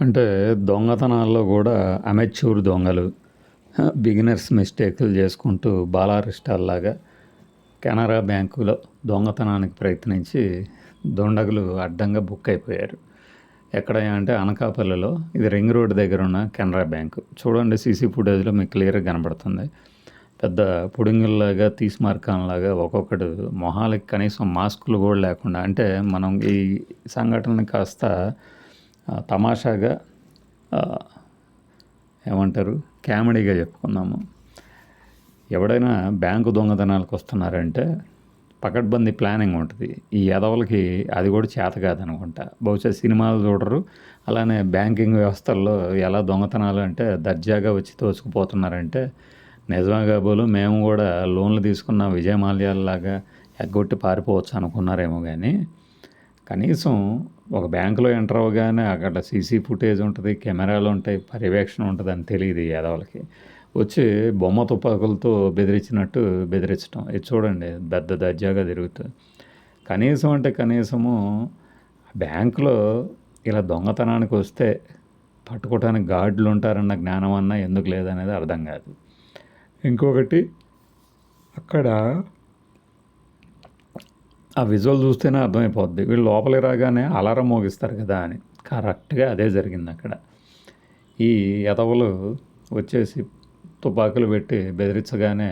అంటే దొంగతనాల్లో కూడా అమెచ్యూర్ దొంగలు బిగినర్స్ మిస్టేకులు చేసుకుంటూ బాలారిస్టాల్లాగా కెనరా బ్యాంకులో దొంగతనానికి ప్రయత్నించి దుండగులు అడ్డంగా బుక్ అయిపోయారు. ఎక్కడ అంటే అనకాపల్లిలో ఇది రింగ్ రోడ్ దగ్గర ఉన్న కెనరా బ్యాంకు. చూడండి సీసీ ఫుటేజ్లో మీకు క్లియర్గా కనబడుతుంది. పెద్ద పుడింగుల్లాగా తీసిమార్కాన్లాగా ఒక్కొక్కడు మొహాలకి కనీసం మాస్కులు కూడా లేకుండా అంటే మనం ఈ సంఘటనని కాస్త తమాషాగా ఏమంటారు? కామెడీగా చెప్పుకుందాము ఎవడైనా బ్యాంకు దొంగతనాలకు వస్తున్నారంటే పకడ్బందీ ప్లానింగ్ ఉంటుంది. ఈ ఎదవలకి అది కూడా చేత కాదనుకుంటా. బహుశా సినిమాలు చూడరు. అలానే బ్యాంకింగ్ వ్యవస్థల్లో ఎలా దొంగతనాలు అంటే దర్జాగా వచ్చి తోసుకుపోతున్నారంటే నిజమే కాబోలు మేము కూడా లోన్లు తీసుకున్న విజయమాల్యాల్లాగా ఎగ్గొట్టి పారిపోవచ్చు అనుకున్నారేమో కానీ కనీసం ఒక బ్యాంకులో ఎంటర్ అవ్వగానే అక్కడ సీసీ ఫుటేజ్ ఉంటుంది కెమెరాలు ఉంటాయి పర్యవేక్షణ ఉంటుంది అని తెలియదు ఈ యాదవులకి. వచ్చి బొమ్మ తుపాకులతో బెదిరించినట్టు బెదిరించడం ఇది చూడండి పెద్ద దర్జాగా తిరుగుతుంది. కనీసం అంటే కనీసము బ్యాంకులో ఇలా దొంగతనానికి వస్తే పట్టుకోవటానికి గార్డులు ఉంటారన్న జ్ఞానం అన్నా ఎందుకు లేదనేది అర్థం కాదు. ఇంకొకటి అక్కడ ఆ విజువల్ చూస్తేనే అర్థమైపోద్ది. వీళ్ళు లోపలికి రాగానే అలారం మోగిస్తారు కదా అని. కరెక్ట్గా అదే జరిగింది అక్కడ. ఈ ఎదవలు వచ్చేసి తుపాకులు పెట్టి బెదిరించగానే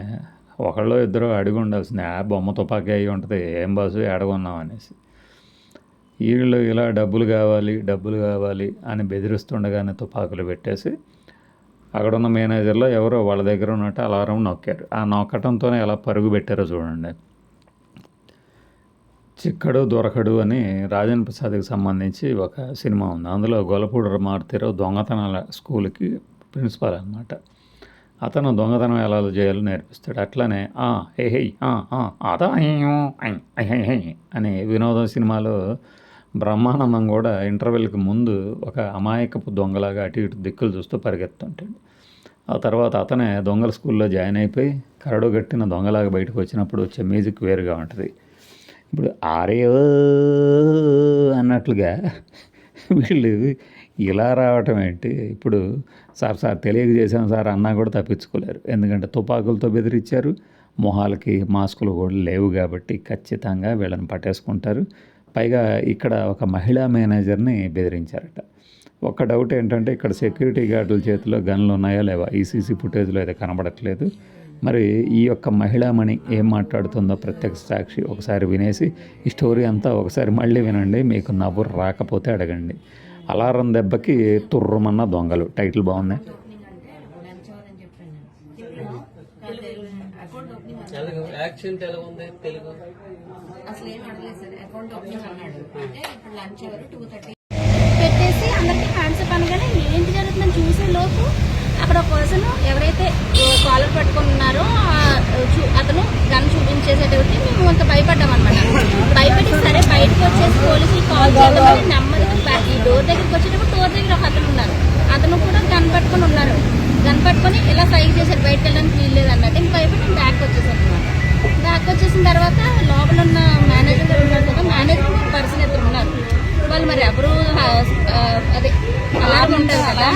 ఒకళ్ళు ఇద్దరు అడిగి ఉండాల్సింది. ఆ బొమ్మ తుపాకీ అయి ఉంటుంది ఏం బాసు? అడగొన్నాం అనేసి. వీళ్ళు ఇలా డబ్బులు కావాలి డబ్బులు కావాలి అని బెదిరిస్తుండగానే తుపాకులు పెట్టేసి అక్కడ ఉన్న మేనేజర్లో ఎవరో వాళ్ళ దగ్గర ఉన్నట్టు అలారం నొక్కారు. ఆ నొక్కటంతోనే ఎలా పరుగు పెట్టారో చూడండి. చిక్కడు దొరకడు అని రాజన్ ప్రసాద్కి సంబంధించి ఒక సినిమా ఉంది. అందులో గొల్లపూడి మారుతీరావు దొంగతనాల స్కూల్కి ప్రిన్సిపాల్ అనమాట అతను దొంగతనం ఎలా చేయాలో నేర్పిస్తాడు. అట్లానే ఆ హే హే అదా అని అనే వినోదం సినిమాలో బ్రహ్మానందం కూడా ఇంటర్వెల్కి ముందు ఒక అమాయకపు దొంగలాగా అటు ఇటు దిక్కులు చూస్తూ పరిగెత్తుంటాడు. ఆ తర్వాత అతనే దొంగల స్కూల్లో జాయిన్ అయిపోయి కరడు గట్టిన దొంగలాగా బయటకు వచ్చినప్పుడు వచ్చే మ్యూజిక్ వేరుగా ఉంటుంది. ఇప్పుడు ఆరేయో అన్నట్లుగా వీళ్ళు ఇలా రావటం ఏంటి? ఇప్పుడు సార్ సార్ తెలియజేశాం సార్ అన్నా కూడా తప్పించుకోలేరు. ఎందుకంటే తుపాకులతో బెదిరించారు. మొహాలకి మాస్కులు కూడా లేవు కాబట్టి ఖచ్చితంగా వీళ్ళని పట్టేసుకుంటారు. పైగా ఇక్కడ ఒక మహిళా మేనేజర్ని బెదిరించారట. ఒక డౌట్ ఏంటంటే ఇక్కడ సెక్యూరిటీ గార్డుల చేతిలో గన్లు ఉన్నాయా లేవా? ఈసీసీ ఫుటేజ్లో అయితే కనబడట్లేదు. మరి ఈ యొక్క మహిళామణి ఏం మాట్లాడుతుందో ప్రత్యక్ష సాక్షి ఒకసారి వినేసి ఈ స్టోరీ అంతా ఒకసారి మళ్ళీ వినండి మీకు నవ్వు రాకపోతే అడగండి. అలారం దెబ్బకి తుర్రమన్న దొంగలు. టైటిల్ బాగుంది? తెలుగు యాక్సెంట్ ఎలా ఉంది? తెలుగు? అసలు ఏం అడగలేదు సార్. అకౌంట్ ఓపెనింగ్ అన్నాడు. అంటే ఇప్పుడు లంచ్ అవర్ టూ థర్టీ పెట్టేసి అందరికి హ్యాండ్సప్ అనగానే ఏంటి జరుగుతుందని చూసే లోపు అక్కడ ఒక పర్సన్ ఎవరైతే కాలర్ పట్టుకొని ఉన్నారో ఆ, చూ- అతను గన్ చూపించేసేటప్పుడు మేము అంత భయపడ్డాం అనమాట భయపడి సరే బయటకు వచ్చేసి పోలీసులు కాల్ బ్యాక్ ఈ డోర్ దగ్గరికి వచ్చేటప్పుడు డోర్ దగ్గర ఒక అతను ఉన్నారు. అతను కూడా గన్ పట్టుకొని ఉన్నారు. గన్ పట్టుకొని ఇలా సైడ్ చేశారు. బయటకు వెళ్ళడానికి వీల్లేదు అన్నట్టు. ఇంక భయపడి నేను బ్యాక్ వచ్చేసాను అనమాట. బ్యాక్ వచ్చేసిన తర్వాత లోపల ఉన్న మేనేజర్ గారు ఉన్నారు కదా మేనేజర్ పర్సన్ ఇద్దరు ఉన్నారు. వాళ్ళు మరి ఎవరు ఆ, ఆ, అదే అలారం ఉంటుంది కదా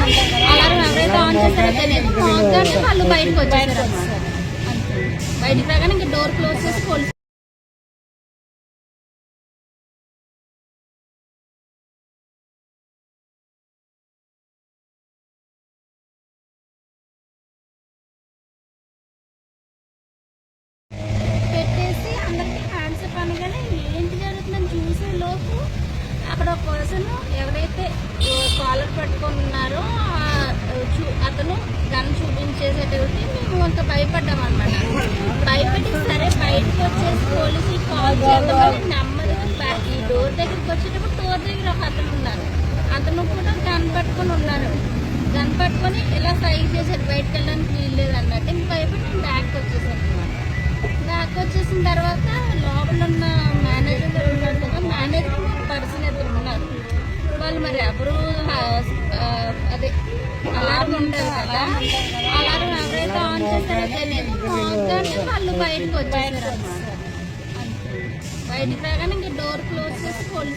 అలారం ఎవరైతే ఆన్ చేస్తారో తెలియదు. వాళ్ళు బయటకు వచ్చేసారు అన్నమాట. బయటికి రాగానే ఇంకా డోర్ క్లోజ్ చేసి పోలీసు పర్సన్ ఎవరైతే కాలర్ పట్టుకొని ఉన్నారో చూ- అతను గన్ చూపించేసేటప్పటికి మేము అంత భయపడ్డాం అనమాట భయపడి సరే బయటకు వచ్చేసి పోలీసులు కాల్ చేద్దామని నెమ్మదిగా ఈ డోర్ దగ్గరికి వచ్చేటప్పుడు డోర్ దగ్గర ఒక అతను ఉన్నారు. అతను కూడా గన్ పట్టుకొని ఉన్నారు. గన్ పట్టుకొని ఇలా సైడ్ చేశారు బయటకు వెళ్ళడానికి వీల్లేదు అన్నట్టు ఇంక భయపడి నేను బ్యాక్ వచ్చేసాను అనమాట బ్యాక్ వచ్చేసిన తర్వాత అలారం ఉంటుంది కదా అలారం ఎవరైతే ఆన్ చేస్తారో తెలియదు. మోగ్గానే వాళ్ళు బయటకు వచ్చేసారు బయటకు రాగానే ఇంకా డోర్ క్లోజ్ చేసి పోలీసు